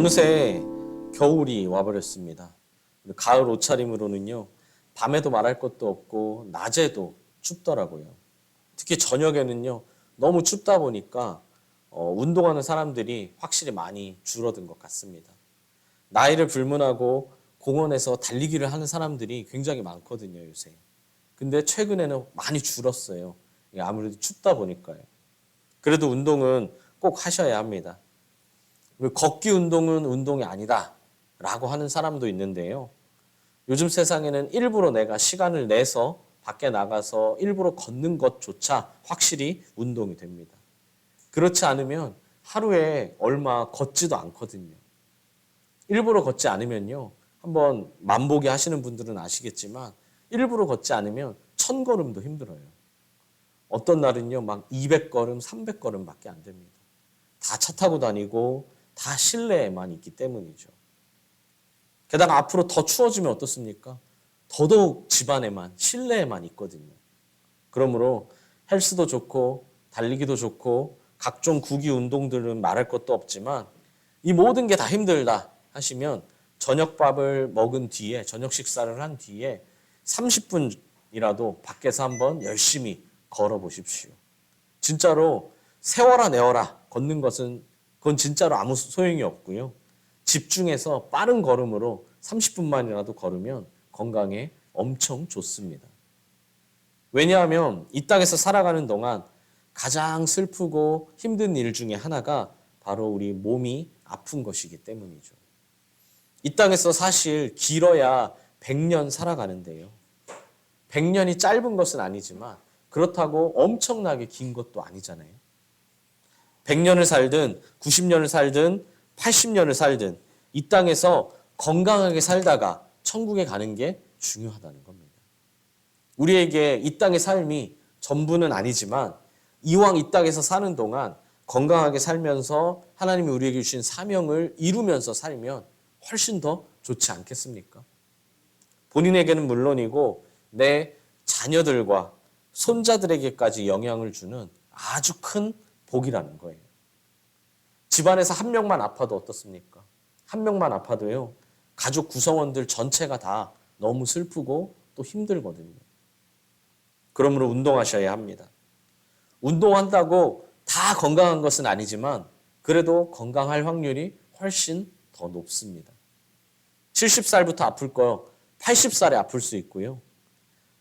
어느새 겨울이 와버렸습니다. 가을 옷차림으로는요, 밤에도 말할 것도 없고, 낮에도 춥더라고요. 특히 저녁에는요, 너무 춥다 보니까, 어, 운동하는 사람들이 확실히 많이 줄어든 것 같습니다. 나이를 불문하고 공원에서 달리기를 하는 사람들이 굉장히 많거든요, 요새. 근데 최근에는 많이 줄었어요. 아무래도 춥다 보니까요. 그래도 운동은 꼭 하셔야 합니다. 걷기 운동은 운동이 아니다. 라고 하는 사람도 있는데요. 요즘 세상에는 일부러 내가 시간을 내서 밖에 나가서 일부러 걷는 것조차 확실히 운동이 됩니다. 그렇지 않으면 하루에 얼마 걷지도 않거든요. 일부러 걷지 않으면요. 한번 만보기 하시는 분들은 아시겠지만 일부러 걷지 않으면 천 걸음도 힘들어요. 어떤 날은요, 막 200걸음, 300걸음 밖에 안 됩니다. 다 차 타고 다니고 다 실내에만 있기 때문이죠. 게다가 앞으로 더 추워지면 어떻습니까? 더더욱 집안에만, 실내에만 있거든요. 그러므로 헬스도 좋고, 달리기도 좋고, 각종 구기 운동들은 말할 것도 없지만, 이 모든 게 다 힘들다 하시면, 저녁밥을 먹은 뒤에, 저녁 식사를 한 뒤에 30분이라도 밖에서 한번 열심히 걸어 보십시오. 진짜로 세워라 내워라 걷는 것은 그건 진짜로 아무 소용이 없고요. 집중해서 빠른 걸음으로 30분만이라도 걸으면 건강에 엄청 좋습니다. 왜냐하면 이 땅에서 살아가는 동안 가장 슬프고 힘든 일 중에 하나가 바로 우리 몸이 아픈 것이기 때문이죠. 이 땅에서 사실 길어야 100년 살아가는데요. 100년이 짧은 것은 아니지만 그렇다고 엄청나게 긴 것도 아니잖아요. 100년을 살든 90년을 살든 80년을 살든 이 땅에서 건강하게 살다가 천국에 가는 게 중요하다는 겁니다. 우리에게 이 땅의 삶이 전부는 아니지만 이왕 이 땅에서 사는 동안 건강하게 살면서 하나님이 우리에게 주신 사명을 이루면서 살면 훨씬 더 좋지 않겠습니까? 본인에게는 물론이고 내 자녀들과 손자들에게까지 영향을 주는 아주 큰 복이라는 거예요. 집안에서 한 명만 아파도 어떻습니까? 한 명만 아파도요, 가족 구성원들 전체가 다 너무 슬프고 또 힘들거든요. 그러므로 운동하셔야 합니다. 운동한다고 다 건강한 것은 아니지만 그래도 건강할 확률이 훨씬 더 높습니다. 70살부터 아플 거 80살에 아플 수 있고요.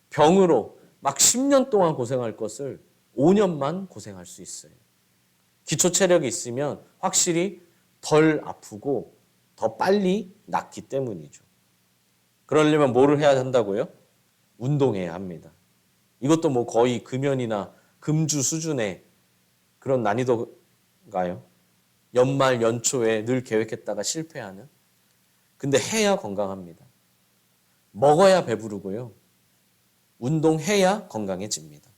병으로 막 10년 동안 고생할 것을 5년만 고생할 수 있어요. 기초 체력이 있으면 확실히 덜 아프고 더 빨리 낫기 때문이죠. 그러려면 뭐를 해야 한다고요? 운동해야 합니다. 이것도 뭐 거의 금연이나 금주 수준의 그런 난이도가요. 연말 연초에 늘 계획했다가 실패하는. 근데 해야 건강합니다. 먹어야 배부르고요. 운동해야 건강해집니다.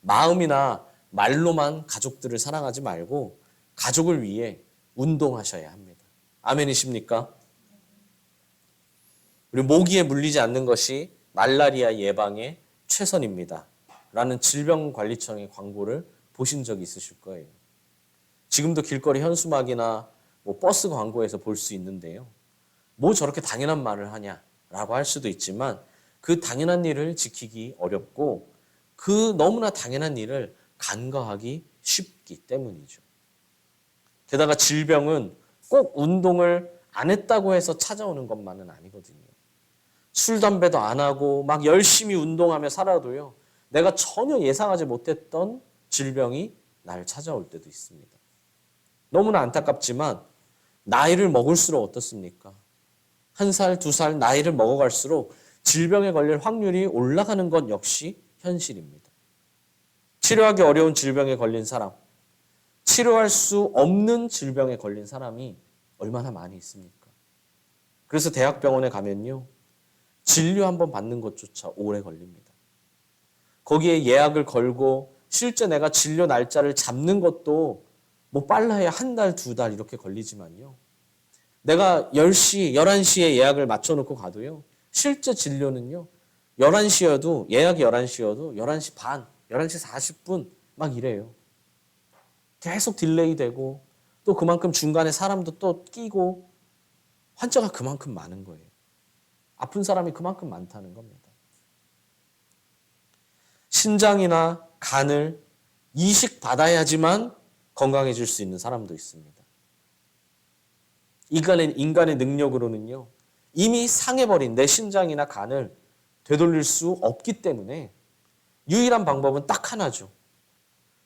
마음이나 말로만 가족들을 사랑하지 말고 가족을 위해 운동하셔야 합니다. 아멘이십니까? 우리 모기에 물리지 않는 것이 말라리아 예방의 최선입니다. 라는 질병관리청의 광고를 보신 적이 있으실 거예요. 지금도 길거리 현수막이나 뭐 버스 광고에서 볼 수 있는데요. 뭐 저렇게 당연한 말을 하냐라고 할 수도 있지만 그 당연한 일을 지키기 어렵고 그 너무나 당연한 일을 간과하기 쉽기 때문이죠. 게다가 질병은 꼭 운동을 안 했다고 해서 찾아오는 것만은 아니거든요. 술, 담배도 안 하고 막 열심히 운동하며 살아도요. 내가 전혀 예상하지 못했던 질병이 날 찾아올 때도 있습니다. 너무나 안타깝지만 나이를 먹을수록 어떻습니까? 한 살, 두 살 나이를 먹어갈수록 질병에 걸릴 확률이 올라가는 것 역시 현실입니다. 치료하기 어려운 질병에 걸린 사람, 치료할 수 없는 질병에 걸린 사람이 얼마나 많이 있습니까? 그래서 대학병원에 가면요. 진료 한번 받는 것조차 오래 걸립니다. 거기에 예약을 걸고 실제 내가 진료 날짜를 잡는 것도 뭐 빨라야 한 달, 두 달 이렇게 걸리지만요. 내가 10시, 11시에 예약을 맞춰놓고 가도요. 실제 진료는요. 11시여도 예약이 11시여도 11시 반, 11시 40분 막 이래요. 계속 딜레이 되고 또 그만큼 중간에 사람도 또 끼고 환자가 그만큼 많은 거예요. 아픈 사람이 그만큼 많다는 겁니다. 신장이나 간을 이식 받아야지만 건강해질 수 있는 사람도 있습니다. 인간의, 인간의 능력으로는요, 이미 상해버린 내 신장이나 간을 되돌릴 수 없기 때문에 유일한 방법은 딱 하나죠.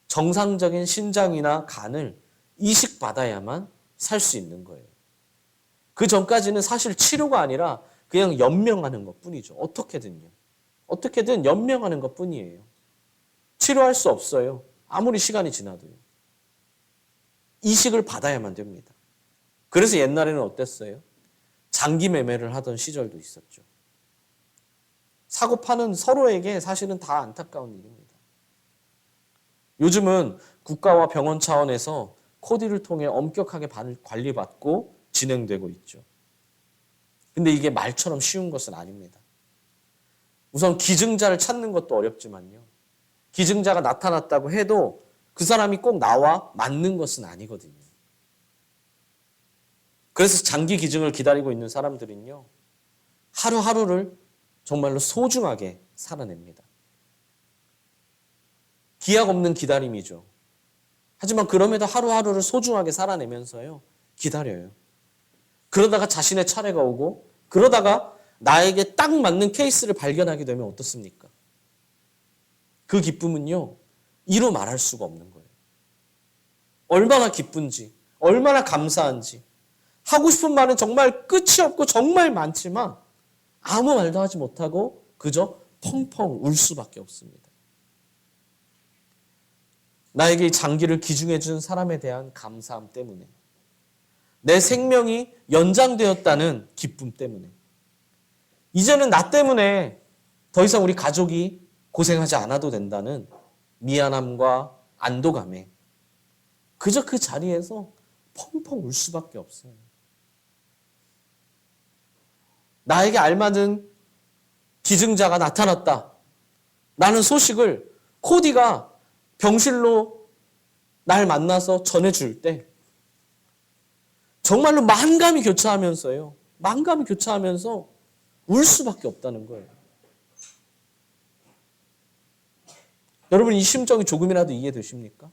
정상적인 신장이나 간을 이식받아야만 살 수 있는 거예요. 그 전까지는 사실 치료가 아니라 그냥 연명하는 것 뿐이죠. 어떻게든요. 어떻게든 연명하는 것 뿐이에요. 치료할 수 없어요. 아무리 시간이 지나도요. 이식을 받아야만 됩니다. 그래서 옛날에는 어땠어요? 장기 매매를 하던 시절도 있었죠. 사고 파는 서로에게 사실은 다 안타까운 일입니다. 요즘은 국가와 병원 차원에서 코디를 통해 엄격하게 관리받고 진행되고 있죠. 근데 이게 말처럼 쉬운 것은 아닙니다. 우선 기증자를 찾는 것도 어렵지만요. 기증자가 나타났다고 해도 그 사람이 꼭 나와 맞는 것은 아니거든요. 그래서 장기 기증을 기다리고 있는 사람들은요. 하루하루를 정말로 소중하게 살아냅니다. 기약 없는 기다림이죠. 하지만 그럼에도 하루하루를 소중하게 살아내면서요. 기다려요. 그러다가 자신의 차례가 오고 그러다가 나에게 딱 맞는 케이스를 발견하게 되면 어떻습니까? 그 기쁨은요. 이루 말할 수가 없는 거예요. 얼마나 기쁜지, 얼마나 감사한지. 하고 싶은 말은 정말 끝이 없고 정말 많지만 아무 말도 하지 못하고 그저 펑펑 울 수밖에 없습니다. 나에게 장기를 기중해 준 사람에 대한 감사함 때문에 내 생명이 연장되었다는 기쁨 때문에 이제는 나 때문에 더 이상 우리 가족이 고생하지 않아도 된다는 미안함과 안도감에 그저 그 자리에서 펑펑 울 수밖에 없어요. 나에게 알맞은 기증자가 나타났다. 라는 소식을 코디가 병실로 날 만나서 전해줄 때 정말로 만감이 교차하면서요. 만감이 교차하면서 울 수밖에 없다는 거예요. 여러분 이 심정이 조금이라도 이해되십니까?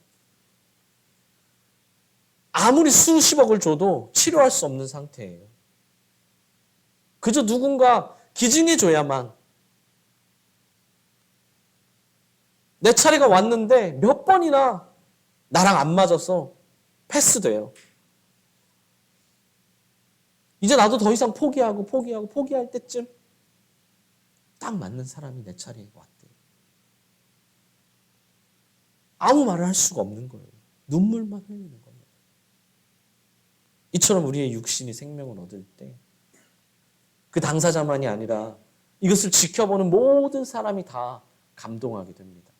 아무리 수십억을 줘도 치료할 수 없는 상태예요. 그저 누군가 기증해 줘야만 내 차례가 왔는데 몇 번이나 나랑 안 맞아서 패스돼요. 이제 나도 더 이상 포기하고 포기하고 포기할 때쯤 딱 맞는 사람이 내 차례에 왔대요. 아무 말을 할 수가 없는 거예요. 눈물만 흘리는 겁니다. 이처럼 우리의 육신이 생명을 얻을 때 그 당사자만이 아니라 이것을 지켜보는 모든 사람이 다 감동하게 됩니다.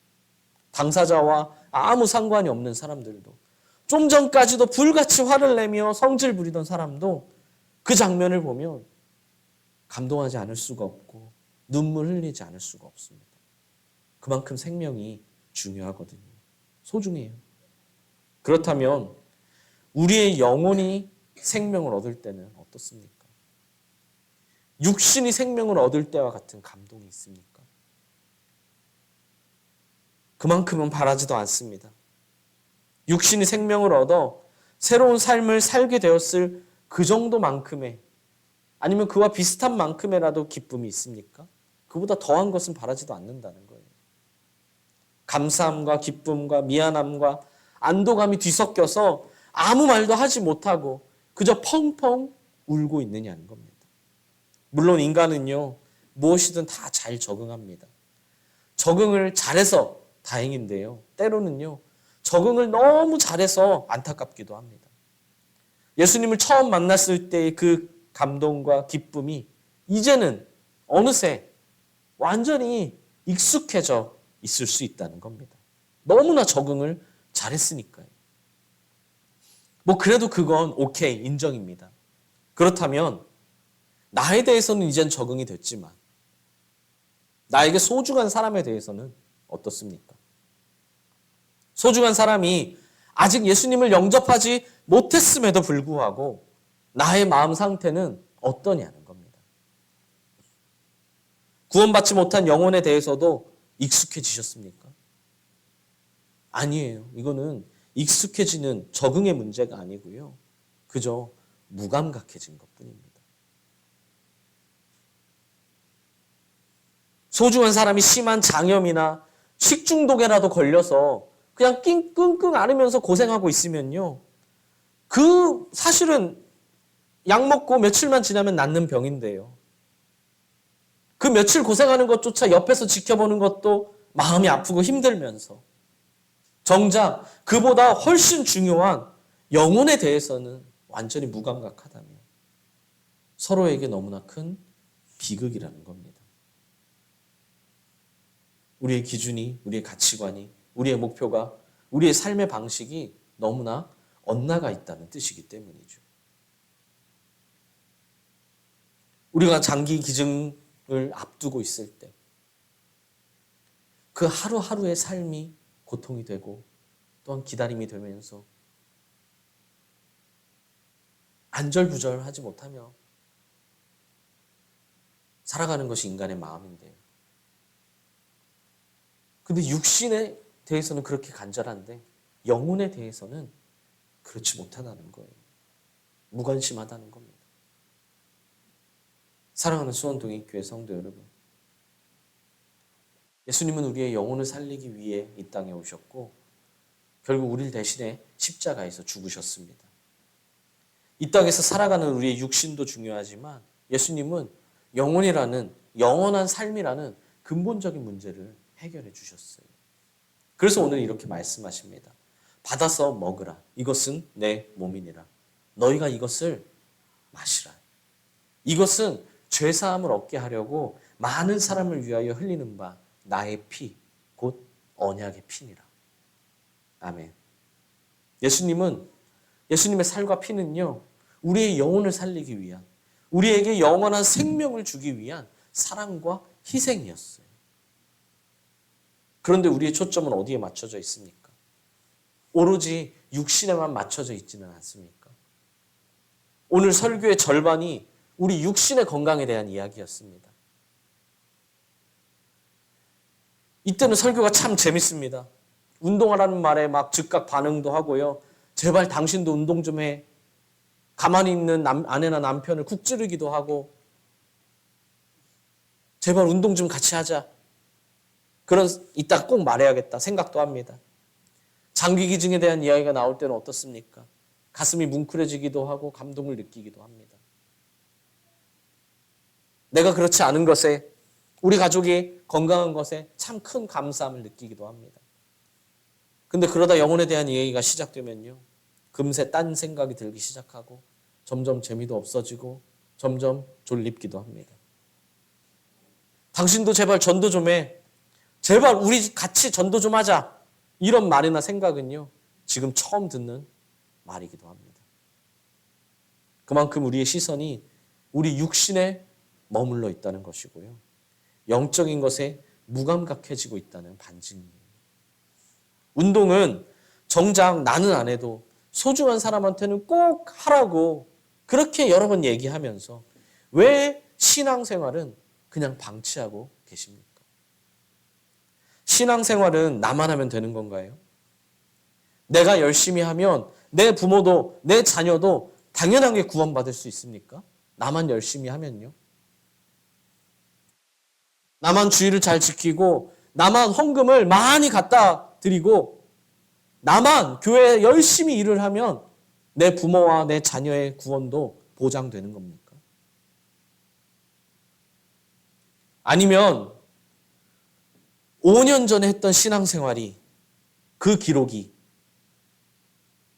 당사자와 아무 상관이 없는 사람들도 좀 전까지도 불같이 화를 내며 성질 부리던 사람도 그 장면을 보면 감동하지 않을 수가 없고 눈물 흘리지 않을 수가 없습니다. 그만큼 생명이 중요하거든요. 소중해요. 그렇다면 우리의 영혼이 생명을 얻을 때는 어떻습니까? 육신이 생명을 얻을 때와 같은 감동이 있습니까? 그만큼은 바라지도 않습니다. 육신이 생명을 얻어 새로운 삶을 살게 되었을 그 정도만큼의 아니면 그와 비슷한 만큼의라도 기쁨이 있습니까? 그보다 더한 것은 바라지도 않는다는 거예요. 감사함과 기쁨과 미안함과 안도감이 뒤섞여서 아무 말도 하지 못하고 그저 펑펑 울고 있느냐는 겁니다. 물론 인간은요, 무엇이든 다 잘 적응합니다. 적응을 잘해서 다행인데요. 때로는요, 적응을 너무 잘해서 안타깝기도 합니다. 예수님을 처음 만났을 때의 그 감동과 기쁨이 이제는 어느새 완전히 익숙해져 있을 수 있다는 겁니다. 너무나 적응을 잘했으니까요. 뭐 그래도 그건 오케이 인정입니다. 그렇다면 나에 대해서는 이젠 적응이 됐지만 나에게 소중한 사람에 대해서는 어떻습니까? 소중한 사람이 아직 예수님을 영접하지 못했음에도 불구하고 나의 마음 상태는 어떠냐는 겁니다. 구원받지 못한 영혼에 대해서도 익숙해지셨습니까? 아니에요. 이거는 익숙해지는 적응의 문제가 아니고요. 그저 무감각해진 것 뿐입니다. 소중한 사람이 심한 장염이나 식중독에라도 걸려서 그냥 낑 끙끙 앓으면서 고생하고 있으면요. 그 사실은 약 먹고 며칠만 지나면 낫는 병인데요. 그 며칠 고생하는 것조차 옆에서 지켜보는 것도 마음이 아프고 힘들면서 정작 그보다 훨씬 중요한 영혼에 대해서는 완전히 무감각하다면 서로에게 너무나 큰 비극이라는 겁니다. 우리의 기준이, 우리의 가치관이, 우리의 목표가, 우리의 삶의 방식이 너무나 엇나가 있다는 뜻이기 때문이죠. 우리가 장기 기증을 앞두고 있을 때, 그 하루하루의 삶이 고통이 되고 또한 기다림이 되면서 안절부절하지 못하며 살아가는 것이 인간의 마음인데요. 근데 육신에 대해서는 그렇게 간절한데 영혼에 대해서는 그렇지 못하다는 거예요. 무관심하다는 겁니다. 사랑하는 수원동의 교회 성도 여러분. 예수님은 우리의 영혼을 살리기 위해 이 땅에 오셨고 결국 우리를 대신해 십자가에서 죽으셨습니다. 이 땅에서 살아가는 우리의 육신도 중요하지만 예수님은 영혼이라는 영원한 삶이라는 근본적인 문제를 해결해 주셨어요. 그래서 오늘 이렇게 말씀하십니다. 받아서 먹으라. 이것은 내 몸이니라. 너희가 이것을 마시라. 이것은 죄 사함을 얻게 하려고 많은 사람을 위하여 흘리는 바 나의 피, 곧 언약의 피니라. 아멘. 예수님은 예수님의 살과 피는요. 우리의 영혼을 살리기 위한 우리에게 영원한 생명을 주기 위한 사랑과 희생이었어요. 그런데 우리의 초점은 어디에 맞춰져 있습니까? 오로지 육신에만 맞춰져 있지는 않습니까? 오늘 설교의 절반이 우리 육신의 건강에 대한 이야기였습니다. 이때는 설교가 참 재밌습니다. 운동하라는 말에 막 즉각 반응도 하고요. 제발 당신도 운동 좀 해. 가만히 있는 남, 아내나 남편을 쿡 찌르기도 하고 제발 운동 좀 같이 하자. 그런 이따 꼭 말해야겠다 생각도 합니다. 장기 기증에 대한 이야기가 나올 때는 어떻습니까? 가슴이 뭉클해지기도 하고 감동을 느끼기도 합니다. 내가 그렇지 않은 것에 우리 가족이 건강한 것에 참 큰 감사함을 느끼기도 합니다. 근데 그러다 영혼에 대한 이야기가 시작되면요. 금세 딴 생각이 들기 시작하고 점점 재미도 없어지고 점점 졸립기도 합니다. 당신도 제발 전도 좀 해. 제발 우리 같이 전도 좀 하자. 이런 말이나 생각은요. 지금 처음 듣는 말이기도 합니다. 그만큼 우리의 시선이 우리 육신에 머물러 있다는 것이고요. 영적인 것에 무감각해지고 있다는 반증이에요. 운동은 정작 나는 안 해도 소중한 사람한테는 꼭 하라고 그렇게 여러 번 얘기하면서 왜 신앙생활은 그냥 방치하고 계십니까? 신앙생활은 나만 하면 되는 건가요? 내가 열심히 하면 내 부모도 내 자녀도 당연하게 구원받을 수 있습니까? 나만 열심히 하면요. 나만 주의를 잘 지키고 나만 헌금을 많이 갖다 드리고 나만 교회에 열심히 일을 하면 내 부모와 내 자녀의 구원도 보장되는 겁니까? 아니면 5년 전에 했던 신앙생활이 그 기록이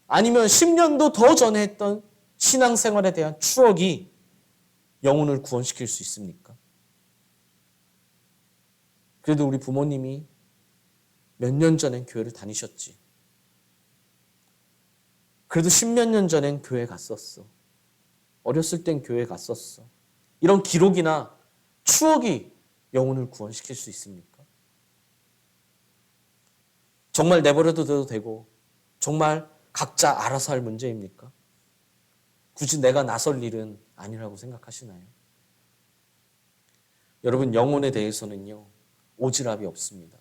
아니면 10년도 더 전에 했던 신앙생활에 대한 추억이 영혼을 구원시킬 수 있습니까? 그래도 우리 부모님이 몇 년 전엔 교회를 다니셨지. 그래도 십몇 년 전엔 교회 갔었어. 어렸을 땐 교회 갔었어. 이런 기록이나 추억이 영혼을 구원시킬 수 있습니까? 정말 내버려둬도 되고 정말 각자 알아서 할 문제입니까? 굳이 내가 나설 일은 아니라고 생각하시나요? 여러분 영혼에 대해서는요 오지랖이 없습니다.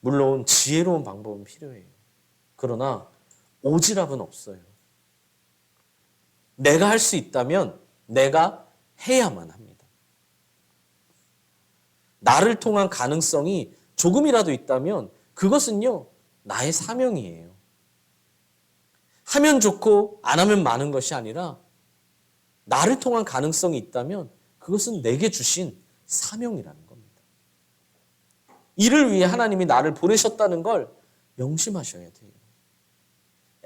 물론 지혜로운 방법은 필요해요. 그러나 오지랖은 없어요. 내가 할 수 있다면 내가 해야만 합니다. 나를 통한 가능성이 조금이라도 있다면 그것은요 나의 사명이에요. 하면 좋고 안 하면 많은 것이 아니라 나를 통한 가능성이 있다면 그것은 내게 주신 사명이라는 겁니다. 이를 위해 하나님이 나를 보내셨다는 걸 명심하셔야 돼요.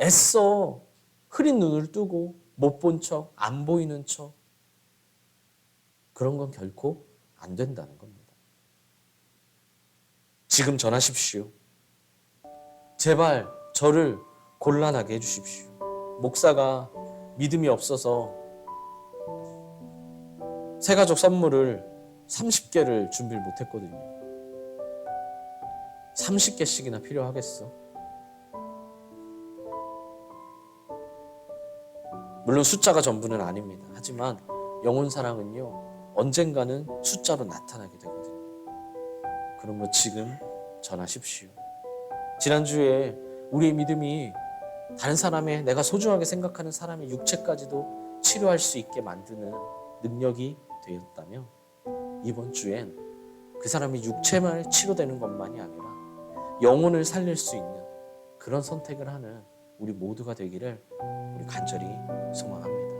애써 흐린 눈을 뜨고 못 본 척, 안 보이는 척 그런 건 결코 안 된다는 겁니다. 지금 전하십시오. 제발 저를 곤란하게 해주십시오. 목사가 믿음이 없어서 새가족 선물을 30개를 준비를 못했거든요. 30개씩이나 필요하겠어. 물론 숫자가 전부는 아닙니다. 하지만 영혼 사랑은요, 언젠가는 숫자로 나타나게 되거든요. 그러므로 지금 전하십시오. 지난주에 우리의 믿음이 다른 사람의 내가 소중하게 생각하는 사람의 육체까지도 치료할 수 있게 만드는 능력이 되었다면 이번 주엔 그 사람의 육체만 치료되는 것만이 아니라 영혼을 살릴 수 있는 그런 선택을 하는 우리 모두가 되기를 우리 간절히 소망합니다.